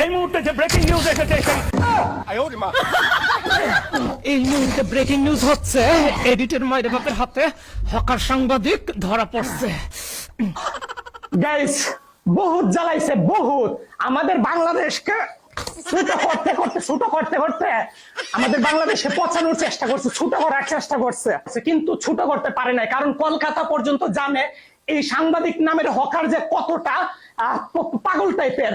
এই মুহূর্তে যে ব্রেকিং নিউজ এসেছে এই মুহূর্তে ব্রেকিং নিউজ হচ্ছে এডিটের মায়ের বাপের হাতে হকার সাংবাদিক ধরা পড়ছে। গাইস বহুত জ্বালাইছে বহুত। আমাদের বাংলাদেশকে ছোট করতে করতে ছোট করতে করতে আমাদের বাংলাদেশে পচানোর চেষ্টা করছে ছোট করার চেষ্টা করছে। কিন্তু ছোট করতে পারে নাই কারণ কলকাতা পর্যন্ত জানে এই সাংবাদিক নামের হকার যে কতটা আহ, পাগল টাইপের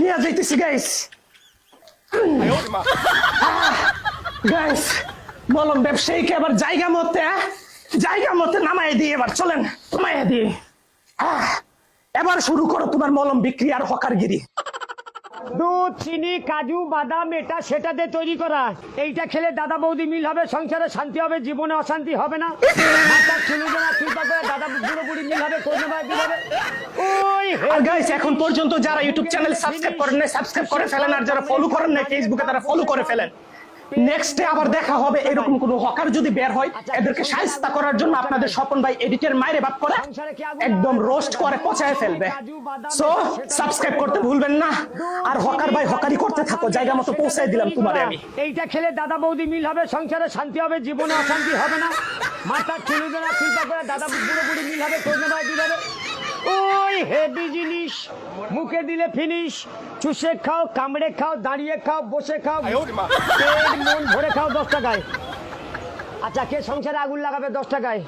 নিয়ে যাইতেছি গাইস গাইস বললাম, ব্যবসায়ীকে এবার জায়গা মতে জায়গা মতে নামাই দিয়ে এবার, চলেন নামাই দিয়ে। এবার শুরু করো তোমার মলম বিক্রি আর হকারগিরি। দুধ, চিনি, কাজু, বাদাম, এটা সেটা দিয়ে তৈরি করা। এইটা খেলে দাদা বৌদি মিল হবে, সংসারে শান্তি হবে, জীবনে অশান্তি হবে না। আর গাইস এখন পর্যন্ত যারা ইউটিউব চ্যানেল সাবস্ক্রাইব করেন না সাবস্ক্রাইব করে ফেলেন, আর যারা ফলো করেন না ফেসবুকে তারা ফলো করে ফেলেন। নেক্সটে আবার দেখা হবে এরকম কোন হকার যদি বের হয় এদেরকে সাহায্য করার জন্য আপনাদের স্বপন ভাই এডিটের মায়ের বাপ করে একদম রোস্ট করে পচায় ফেলবে। সো সাবস্ক্রাইব করতে ভুলবেন না। আর হকার ভাই হকারি করতে থাকো জায়গা মতো পৌঁছায় দিলাম তোমারে আমি। এইটা খেলে দাদা বৌদি মিল হবে সংসারে শান্তি হবে জীবনে অশান্তি হবে না। মাথার চুলু জোড়া চিন্তা করে দাদা বুড়ো বুড়ি মিল হবে কোনো ভাই মিল হবে। ওই হেভি জিনিস। মুখে দিলে ফিনিশ চুষে খাও কামড়ে খাও দাঁড়িয়ে খাও বসে খাও। পেট মন ভরে খাও দশ টাকায়। আচ্ছা কে সংসারে আগুন লাগাবে দশ টাকায়?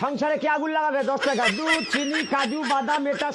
সংসারে কে আগুন লাগাবে দশ টাকা দুধ চিনি কাজু বাদাম এটা